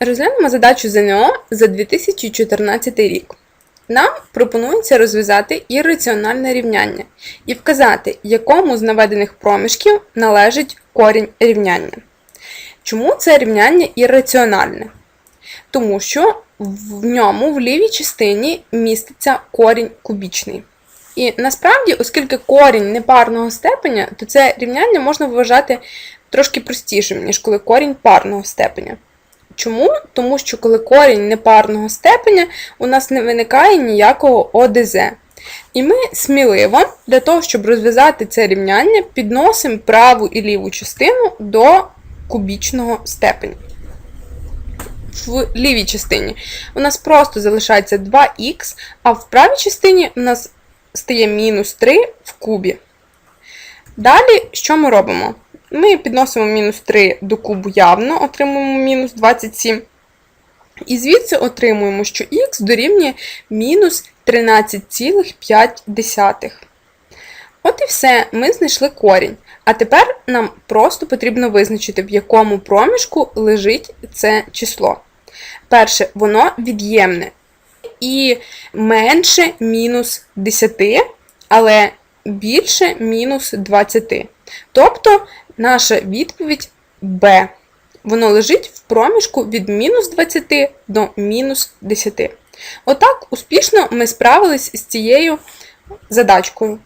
Розглянемо задачу ЗНО за 2014 рік. Нам пропонується розв'язати ірраціональне рівняння і вказати, якому з наведених проміжків належить корінь рівняння. Чому це рівняння ірраціональне? Тому що в ньому в лівій частині міститься корінь кубічний. І насправді, оскільки корінь непарного степеня, то це рівняння можна вважати трошки простішим, ніж коли корінь парного степеня. Чому? Тому що коли корінь непарного степеня, у нас не виникає ніякого ОДЗ. І ми сміливо для того, щоб розв'язати це рівняння, підносимо праву і ліву частину до кубічного степеня. В лівій частині у нас просто залишається 2х, а в правій частині у нас стає мінус 3 в кубі. Далі, що ми робимо? Ми підносимо мінус 3 до кубу явно, отримуємо мінус 27. І звідси отримуємо, що х дорівнює мінус 13,5. От і все, ми знайшли корінь. А тепер нам просто потрібно визначити, в якому проміжку лежить це число. Перше, воно від'ємне і менше мінус 10, але більше мінус 20. Тобто наша відповідь Б. Воно лежить в проміжку від мінус 20 до мінус 10. Отак успішно ми справились з цією задачкою.